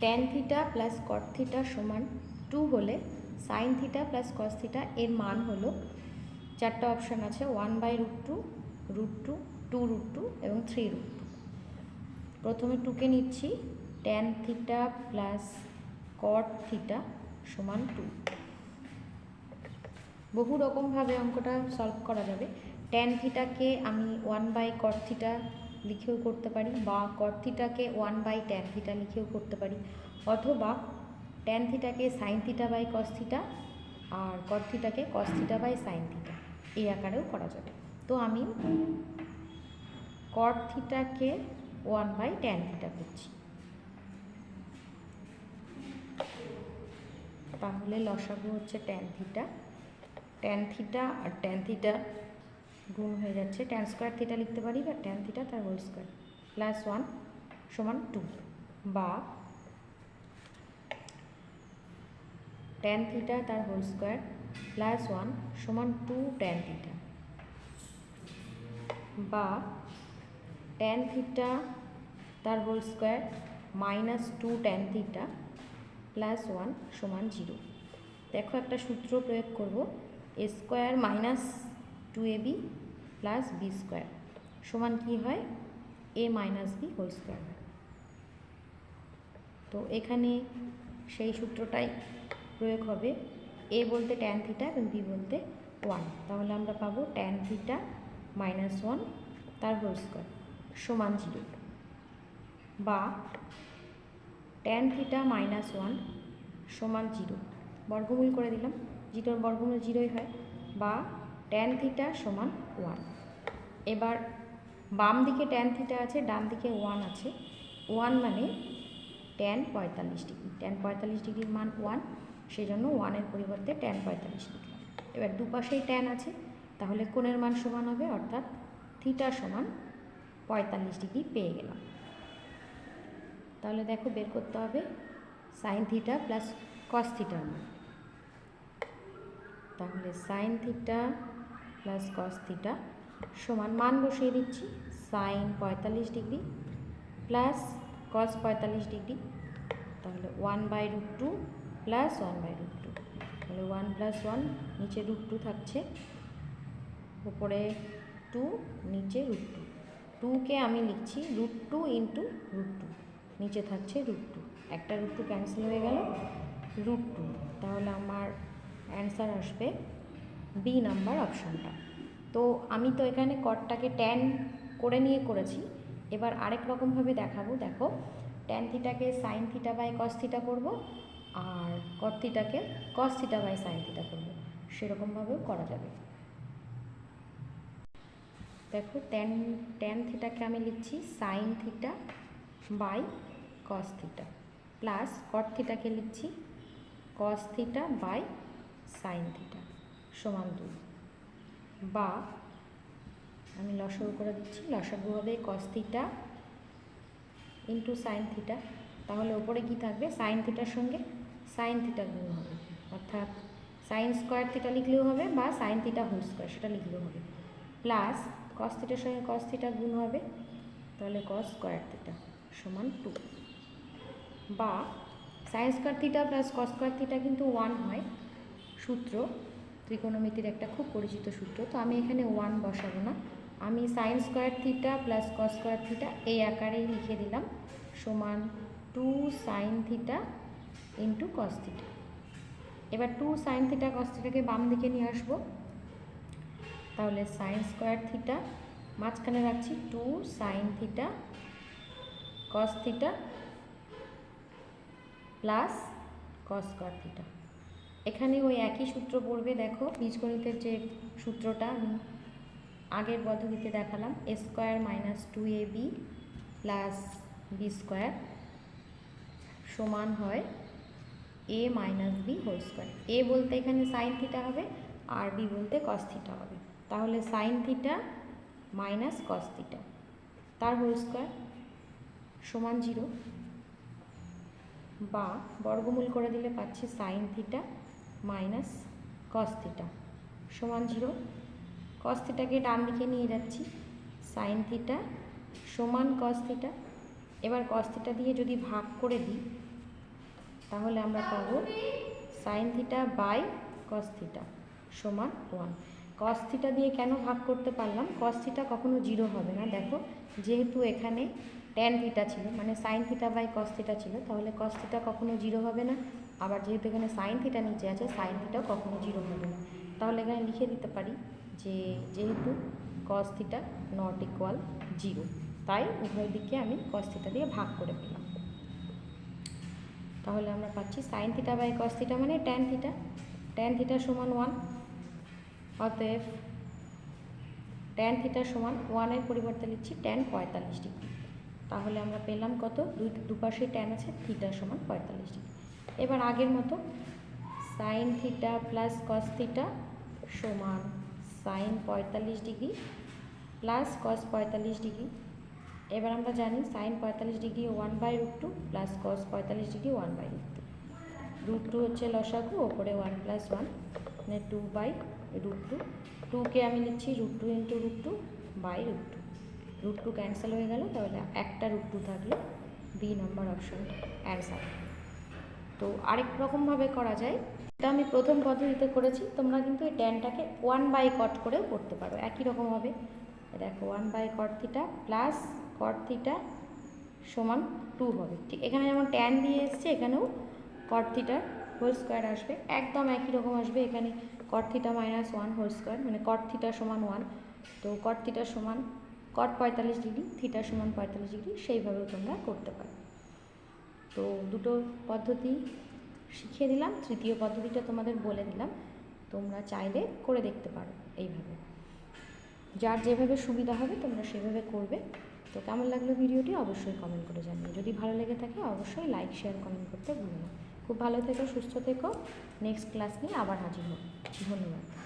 Tan theta plus cot theta সমান two হলে sine theta plus cos theta এর মান হলো চারটা অপশান আছে one by root two root two two root two এবং থ্রি রুট টু প্রথমে টুকে নিচ্ছি tan theta plus cot theta সমান টু বহু রকমভাবে অঙ্কটা সলভ করা যাবে। ট্যান থিটাকে আমি ওয়ান বাই কট থিটা লিখেও করতে পারি বা কট থিটাকে ওয়ান বাই ট্যান থিটা লিখেও করতে পারি অথবা ট্যান থিটাকে সাইন থিটা বাই কস আর কট থিটাকে বাই সাইন থিটা এই আকারেও করা যাবে। তো আমি কট থিটাকে ওয়ান বাই ট্যান থিটা করছি। তাহলে লসাগু হচ্ছে ট্যান থিটা ট্যান থিটা আর ট্যান থিটা গুণ হয়ে যাচ্ছে। ট্যান স্কোয়ার থিটা লিখতে পারি বা ট্যান থিটা তার হোল স্কোয়ার প্লাস ওয়ান সমান টু বা ট্যান থিটা তার হোল স্কোয়ার প্লাস ওয়ান সমান টু ট্যান থিটা বা ট্যান থিটা তার whole square minus two tan theta plus one সমান জিরো দেখো একটা সূত্র প্রয়োগ করব। A square minus two A B plus B square সমান কী হয়? A minus B whole square তো এখানে সেই সূত্রটাই প্রয়োগ হবে। এ বলতে ট্যান থিটা এবং বি বলতে ওয়ান তাহলে আমরা পাবো ট্যান থিটা মাইনাস ওয়ান তার হোল স্কোয়ার সমান জিরো। বা ট্যান থিটা মাইনাস ওয়ান সমান জিরো। বর্গমূল করে দিলাম। জিরোর বর্গমূল জিরোই হয়। বা ট্যান থিটা সমান ওয়ান এবার বাম দিকে ট্যান থিটা আছে, ডান দিকে ওয়ান আছে। ওয়ান মানে ট্যান পঁয়তাল্লিশ ডিগ্রি। ট্যান পঁয়তাল্লিশ ডিগ্রির মান ওয়ান সেই জন্য ওয়ানের পরিবর্তে ট্যান পঁয়তাল্লিশ ডিগ্রি। এবার দুপাশেই ট্যান আছে, তাহলে কোণের মান সমান হবে, অর্থাৎ থিটা সমান পঁয়তাল্লিশ ডিগ্রি পেয়ে গেলাম। তাহলে দেখো বের করতে হবে সাইন থিটা প্লাস কস থিটার মান। তাহলে sine theta plus cos theta সমান মান বসিয়ে দিচ্ছি সাইন পঁয়তাল্লিশ ডিগ্রি প্লাস কস পঁয়তাল্লিশ ডিগ্রি, তাহলে one by root two plus one by root two তাহলে ওয়ান প্লাস ওয়ান নিচে রুট টু থাকছে, উপরে টু নিচে রুট টু টুকে আমি লিখছি root two into root two নিচে থাকছে রুট টু একটা রুট টু ক্যান্সেল হয়ে গেল রুট টু তাহলে আমার অ্যান্সার আসবে বি নাম্বার অপশানটা তো আমি তো এখানে কটটাকে ট্যান করে নিয়ে করেছি। এবার আরেক রকমভাবে দেখাবো, দেখো। Tan থিটাকে sine theta by cos theta করব আর cot থিটাকে cos theta by sine theta করব। সেরকমভাবেও করা যাবে। দেখো ট্যান ট্যান থিটাকে আমি লিখছি sine theta by cos theta plus cot থিটাকে লিখছি cos theta by sine theta সমান দুই। বা আমি লসাগু করে দিচ্ছি লসাগু হবে cos theta into sine theta তাহলে ওপরে কি থাকবে? সাইন থিটার সঙ্গে সাইন থিটা গুণ হবে। অর্থাৎ সাইন স্কোয়ার থিটা লিখলেও হবে বা সাইন থিটা হোল স্কোয়ার সেটা লিখলেও হবে। প্লাস কস থিটার সঙ্গে কস থিটা গুণ হবে, তাহলে কস স্কোয়ার থিটা সমান টু বা sine square theta plus cos square theta কিন্তু ওয়ান হয়। সূত্র ত্রিকোণমিতির একটা খুব পরিচিত সূত্র, তো আমি এখানে ওয়ান বসাবো না। আমি sine square theta plus cos square theta এই আকারেই লিখে দিলাম, সমান two sine theta into cos theta এবার টু সাইন থিটা কস থিটাকে বাম দিকে নিয়ে আসব। তাহলে সাইন স্কোয়ার থিটা মাঝখানে রাখছি two sine theta cos theta plus cos square theta এখানে ওই একই সূত্র পড়বে, দেখো, বীজগণিতের যে সূত্রটা আমি আগের পদ্ধতিতে দেখালাম A square minus two A B plus B square সমান হয় A minus B whole square A বলতে এখানে সাইন থিটা হবে, আর বি বলতে কস থিটা হবে। তাহলে sine theta minus cos theta তার হোল স্কোয়ার সমান জিরো বা বর্গমূল করে দিলে পাচ্ছি sine theta minus cos theta সমান জিরো। কস থিটাকে ডান দিকে নিয়ে যাচ্ছি। সাইন থিটা সমান কস থিটা এবার কস থিটা দিয়ে যদি ভাগ করে দিই, তাহলে আমরা পাবো sine theta by cos theta সমান ওয়ান কস থিটা দিয়ে কেন ভাগ করতে পারলাম? কস থিটা কখনো জিরো হবে না। দেখো, যেহেতু এখানে ট্যান থিটা ছিল মানে sine theta by cos theta ছিল, তাহলে কস থিটা কখনো জিরো হবে না। আবার যেহেতু এখানে সাইন থিটা নিচে আছে সাইন থিটাও কখনো জিরো হবে না। তাহলে এখানে লিখে দিতে পারি যে যেহেতু cos theta not equal zero তাই উভয় দিকে আমি কস থিটা দিয়ে ভাগ করে পেলাম। তাহলে আমরা পাচ্ছি sine theta by cos theta মানে ট্যান থিটা ট্যান থিটা সমান ওয়ান অতএব ট্যান থিটা সমান ওয়ানের পরিবর্তে লিখছি ট্যান পঁয়তাল্লিশ ডিগ্রি তাহলে আমরা পেলাম কত? দুই, দুপাশে ট্যান আছে থিটা সমান পঁয়তাল্লিশ ডিগ্রি এবার আগের মতো sine theta plus cos theta সমান সাইন পঁয়তাল্লিশ ডিগ্রি প্লাস কস পঁয়তাল্লিশ ডিগ্রি। এবার আমরা জানি সাইন পঁয়তাল্লিশ degree one by root two plus cos পঁয়তাল্লিশ degree one by root two root two হচ্ছে লসাগু, ওপরে ওয়ান প্লাস ওয়ান মানে টু বাই রুট টু টুকে আমি নিচ্ছি root two into root two by root two root two cancel হয়ে গেল, তাহলে একটা রুট টু থাকল বি নম্বর অপশন অ্যান্সার তো আরেক রকমভাবে করা যায়। এটা আমি প্রথম পদ্ধতিতে করেছি। তোমরা কিন্তু এই ট্যানটাকে ওয়ান বাই কট করেও করতে পারো। একই রকমভাবে। দেখো one by cot theta plus cot theta সমান টু হবে। ঠিক এখানে যেমন ট্যান দিয়ে এসছে, এখানেও কট থিটার হোল স্কোয়ার আসবে। একদম একই রকম আসবে এখানে cot theta minus one whole square মানে কট থিটা সমান ওয়ান তো কট সমান কট পঁয়তাল্লিশ ডিগ্রি থিটা সমান পঁয়তাল্লিশ ডিগ্রি সেইভাবেও তোমরা করতে পারো। তো দুটো পদ্ধতি শিখিয়ে দিলাম, তৃতীয় পদ্ধতিটা তোমাদের বলে দিলাম, তোমরা চাইলে করে দেখতে পারো এইভাবে। যার যেভাবে সুবিধা হবে তোমরা সেভাবে করবে। তো কেমন লাগল ভিডিওটি অবশ্যই কমেন্ট করে জানিও। যদি ভালো লেগে থাকে অবশ্যই লাইক শেয়ার কমেন্ট করতে ভুলো না। খুব ভালো থেকো, সুস্থ থেকো। নেক্সট ক্লাস নিয়ে আবার হাজির হব। ধন্যবাদ।